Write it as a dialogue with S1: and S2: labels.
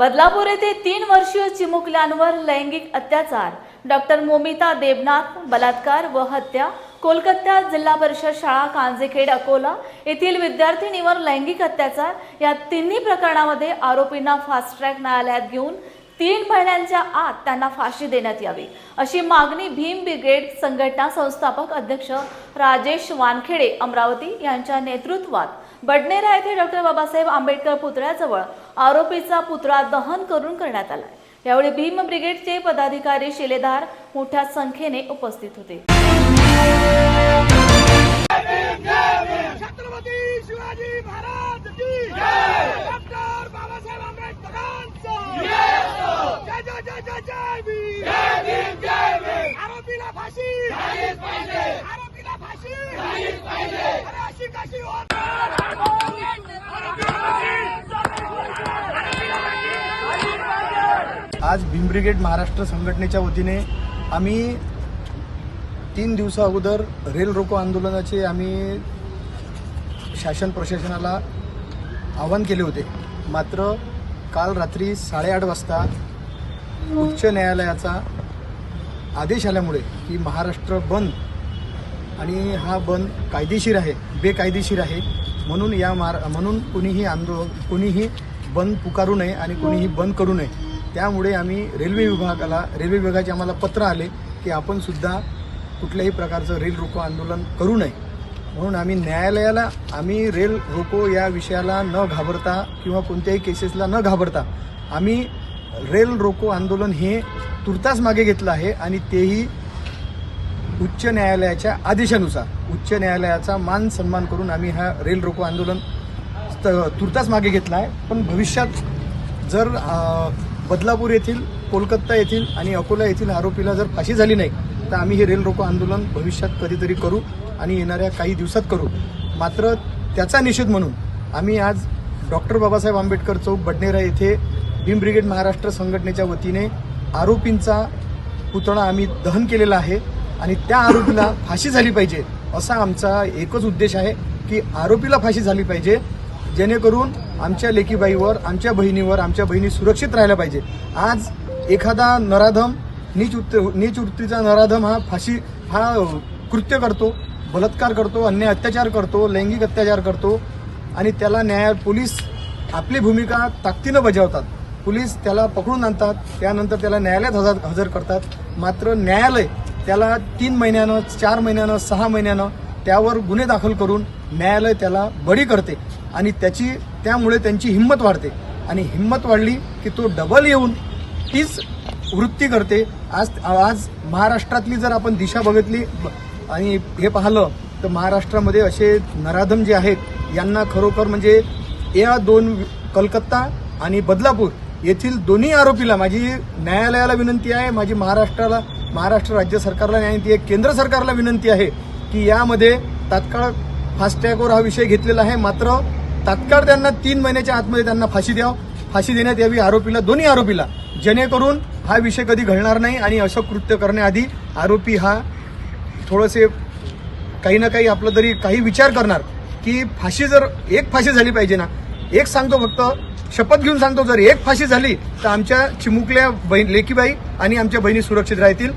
S1: बदलापूर येथे तीन वर्षीय चिमुकल्यांवर लैंगिक अत्याचार. डॉक्टर मोमिता देबनाथ बलात्कार व हत्या. कोलकाता जिल्हा परिषद शाळा कांजेखेड अकोला येथील विद्यार्थिनीवर लैंगिक अत्याचार. या तिन्ही प्रकरणामध्ये आरोपींना फास्ट ट्रॅक न्यायालयात घेऊन तीन महिन्यांच्या आत त्यांना फाशी देण्यात यावी. अशी मागणी भीम ब्रिगेड संघटना संस्थापक अध्यक्ष राजेश वानखेडे अमरावती यांच्या नेतृत्वात बडनेरा येथे डॉक्टर बाबासाहेब आंबेडकर पुतळ्याजवळ आरोपीचा पुतळा दहन करून करण्यात आला यावेळी भीम ब्रिगेडचे पदाधिकारी शिलेदार मोठ्या संख्येने उपस्थित होते.
S2: छत्रपती शिवाजी महाराज की डॉक्टर बाबासाहेब आंबेडकरांचं जय जय जय जय जय भीम आरोपीला फाशी आरोपीला फाशी अरे अशी कशी होत
S3: आज भीम ब्रिगेड महाराष्ट्र संघटनेच्या वतीने आम्ही तीन दिवसा अगोदर रेल रोको आंदोलनाचे आम्ही शासन प्रशासनाला आवाहन केले होते. मात्र काल रात्री साडेआठ वाजता उच्च न्यायालयाचा आदेश आल्यामुळे की महाराष्ट्र बंद आणि हा बंद कायदेशीर आहे बेकायदेशीर आहे. म्हणून या मार म्हणून कुणीही आंदोलन कुणीही बंद पुकारू नये आणि कुणीही बंद करू नये. त्यामुळे आम्ही रेल्वे विभागाला रेल्वे विभागाचे आम्हाला पत्र आले की आपण सुद्धा कुठल्याही प्रकारचं रेल रोको आंदोलन करू नये. म्हणून आम्ही न्यायालयाला आम्ही रेल रोको या विषयाला न घाबरता किंवा कोणत्याही केसेसला न घाबरता आम्ही रेल रोको आंदोलन हे तुर्तास मागे घेतलं आहे आणि तेही उच्च न्यायालयाच्या आदेशानुसार. उच्च न्यायालयाचा मान सन्मान करून आम्ही हा रेल रोको आंदोलन तुर्तास मागे घेतला आहे. पण भविष्यात जर बदलापूर येथील कोलकाता येथील आणि अकोला येथील आरोपीला जर फाशी झाली नाही तर आम्ही हे रेल रोको आंदोलन भविष्यात कधीतरी करू आणि येणाऱ्या काही दिवसात करू. मात्र त्याचा निषेध म्हणून आम्ही आज डॉक्टर बाबासाहेब आंबेडकर चौक बडनेरा येथे भीम ब्रिगेड महाराष्ट्र संघटनेच्या वतीने आरोपींचा पुतळा आम्ही दहन केलेला आहे आणि त्या आरोपीला फाशी झाली पाहिजे असा आमचा एकच उद्देश आहे की आरोपीला फाशी झाली पाहिजे जेणेकरून आमच्या लेकीबाईवर आमच्या बहिणीवर आमच्या बहिणी सुरक्षित राहिल्या पाहिजे. आज एखादा नराधम नीच उत्त नीच वृत्तीचा नराधम हा फाशी हा कृत्य करतो बलात्कार करतो अन्याय अत्याचार करतो लैंगिक अत्याचार करतो आणि त्याला न्याय पोलीस आपली भूमिका ताकदीनं बजावतात. पोलीस त्याला पकडून आणतात त्यानंतर त्याला न्यायालयात हजर हजर करतात. मात्र न्यायालय त्याला तीन महिन्यानं चार महिन्यानं सहा महिन्यानं त्यावर गुन्हे दाखल करून न्यायालय त्याला बळी करते. आणि त्याची त्यामुळे त्यांची हिंमत वाढते. आणि हिंमत वाढली की तो डबल येऊन तीच वृत्ती करते. आज आज महाराष्ट्रातली जर आपण दिशा बघितली आणि हे पाहिलं तर महाराष्ट्रामध्ये असे नराधम जे आहेत यांना खरोखर म्हणजे या दोन कलकत्ता आणि बदलापूर येथील दोन्ही आरोपीला माझी न्यायालयाला विनंती आहे माझी महाराष्ट्राला महाराष्ट्र राज्य सरकारला विनंती आहे केंद्र सरकारला विनंती आहे की यामध्ये तात्काळ फास्टॅगवर हा विषय घेतलेला आहे. मात्र तात्काळ त्यांना तीन महिन्याच्या आतमध्ये त्यांना फाशी द्याव फाशी देण्यात यावी आरोपीला दोन्ही आरोपीला. जेणेकरून हा विषय कधी घडणार नाही आणि असं कृत्य करण्याआधी आरोपी हा थोडंसे काही ना काही आपलं तरी काही विचार करणार की फाशी जर एक फाशी झाली पाहिजे ना. एक सांगतो फक्त शपथ घेऊन सांगतो जर एक फाशी झाली तर आमच्या चिमुकल्या बहीण लेकीबाई आणि आमच्या बहिणी सुरक्षित राहतील.